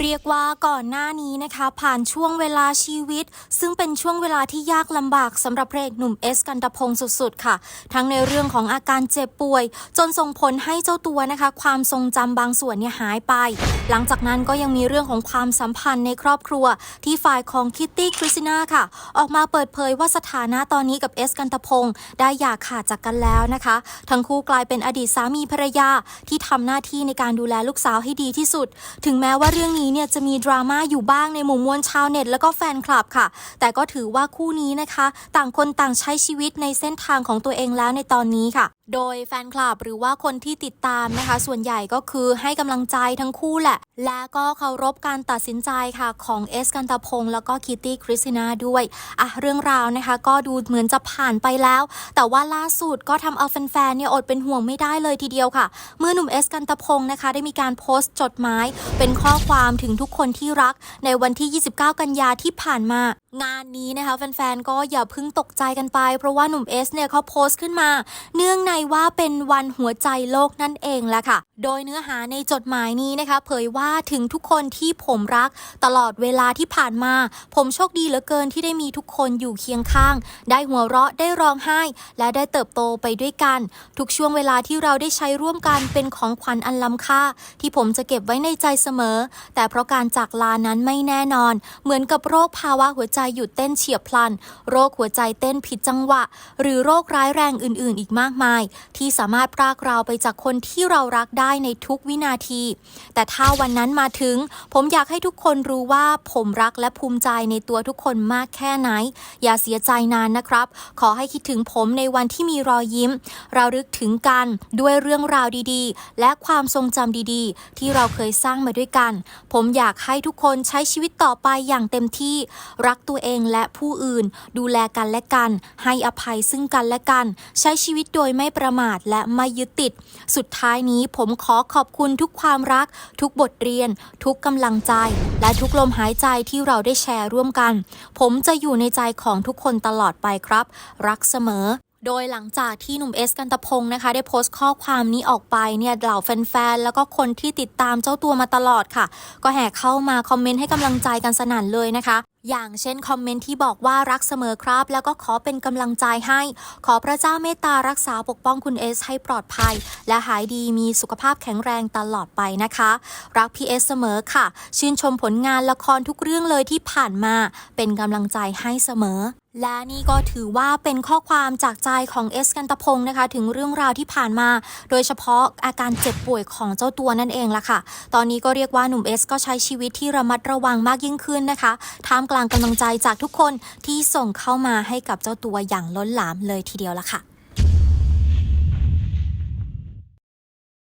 เรียกว่าก่อนหน้านี้นะคะ ผ่านช่วงเวลาชีวิต ซึ่งเป็นช่วงเวลาที่ยากลำบากสำหรับพระเอกหนุ่มเอสกันตพงศ์สุดๆ ค่ะ ทั้งในเรื่องของอาการเจ็บป่วย จนส่งผลให้เจ้าตัวนะคะ ความทรงจำบางส่วนเนี่ยหายไป หลังจากนั้นก็ยังมีเรื่องของความสัมพันธ์ในครอบครัว ที่ฝ่ายของคิตตี้คริสติน่าค่ะ ออกมาเปิดเผยว่าสถานะตอนนี้กับเอสกันตพงศ์ได้อย่าขาดจากกันแล้วนะคะ ทั้งคู่กลายเป็นอดีตสามีภรรยาที่ทำหน้าที่ในการดูแลลูกสาวให้ดีที่สุด ถึงแม้ว่าเรื่องนี้เนี่ยจะมีดราม่าอยู่บ้างในหมู่มวลชาวเน็ตแล้วก็แฟนคลับค่ะ แต่ก็ถือว่าคู่นี้นะคะ ต่างคนต่างใช้ชีวิตในเส้นทางของตัวเองแล้วในตอนนี้ค่ะ โดยแฟนคลับหรือว่าคนที่ติดตามนะคะ ส่วนใหญ่ก็คือให้กำลังใจทั้งคู่แหละ และก็เคารพการตัดสินใจค่ะของเอสกันตพงศ์แล้วก็คิตตี้คริสติน่าด้วยอะเรื่องราวนะคะ ก็ดูเหมือนจะผ่านไปแล้ว แต่ว่าล่าสุดก็ทำเอาแฟนๆเนี่ยอดเป็นห่วงไม่ได้เลยทีเดียวค่ะ เมื่อหนุ่มเอสกันตพงศ์นะคะ ได้มีการโพสต์จดหมายเป็นข้อความถึงทุกคนที่รักในวันที่ 29 กันยาที่ผ่านมา งานนี้นะคะแฟนๆ ก็อย่าพิ่งตกใจกันไป เพราะว่าหนุ่มเอสเนี่ยเขาโพสต์ขึ้นมา เนื่องในว่าเป็นวันหัวใจโลกนั่นเองแหละค่ะ โดยเนื้อหาในจดหมายนี้นะคะเผยว่าถึงทุกคนที่ผมรักตลอดเวลาที่ผ่านมา ผมโชคดีเหลือเกินที่ได้มีทุกคนอยู่เคียงข้าง ได้หัวเราะได้ร้องไห้ และได้เติบโตไปด้วยกัน ทุกช่วงเวลาที่เราได้ใช้ร่วมกันเป็นของขวัญอันล้ำค่า ที่ผมจะเก็บไว้ในใจเสมอ แต่เพราะการจากลานั้นไม่แน่นอน เหมือนกับโรคภาวะหัวใจหยุดเต้นเฉียบพลัน โรคหัวใจเต้นผิดจังหวะ หรือโรคร้ายแรงอื่น ๆ อีกมากมาย ที่สามารถพรากเราไปจากคนที่เรารักได้ในทุกวินาที แต่ถ้าวันนั้นมาถึง ผมอยากให้ทุกคนรู้ว่าผมรักและภูมิใจในตัวทุกคนมากแค่ไหน อย่าเสียใจนานนะครับ ขอให้คิดถึงผมในวันที่มีรอยยิ้ม เราลึกถึงกันด้วยเรื่องราวดีๆ และความทรงจำดีๆ ที่เราเคยสร้างมาด้วยกัน ผมอยากให้ทุกคนใช้ชีวิตต่อไปอย่างเต็มที่ รักตัวเองและผู้อื่น ดูแลกันและกัน ให้อภัยซึ่งกันและกัน ใช้ชีวิตโดยไม่ประมาทและไม่ยึดติด สุดท้ายนี้ผมขอขอบคุณทุกความรัก ทุกบทเรียน ทุกกำลังใจ และทุกลมหายใจที่เราได้แชร์ร่วมกัน ผมจะอยู่ในใจของทุกคนตลอดไปครับ รักเสมอโดยหลังจากที่หนุ่มเอสกันตะพงศ์นะคะ ได้โพสต์ข้อความนี้ออกไปเนี่ยเหล่าแฟนๆ แล้วก็คนที่ติดตามเจ้าตัวมาตลอดค่ะ ก็แห่เข้ามาคอมเมนต์ให้กำลังใจกันสนั่นเลยนะคะ อย่างเช่นคอมเมนต์ที่บอกว่ารักเสมอครับ แล้วก็ขอเป็นกำลังใจให้ ขอพระเจ้าเมตตารักษาปกป้องคุณเอสให้ปลอดภัย และหายดีมีสุขภาพแข็งแรงตลอดไปนะคะ รักพีเอสเสมอค่ะ ชื่นชมผลงานละครทุกเรื่องเลยที่ผ่านมา เป็นกำลังใจให้เสมอและนี่ก็ถือว่าเป็นข้อความจากใจของเอสกันตพงศ์นะคะ ถึงเรื่องราวที่ผ่านมา โดยเฉพาะอาการเจ็บป่วยของเจ้าตัวนั่นเองล่ะค่ะ ตอนนี้ก็เรียกว่าหนุ่มเอสก็ใช้ชีวิตที่ระมัดระวังมากยิ่งขึ้นนะคะท่ามกกลางกำลังใจจากทุกคนที่ส่งเข้ามาให้กับเจ้าตัวอย่างล้นหลามเลยทีเดียวละค่ะ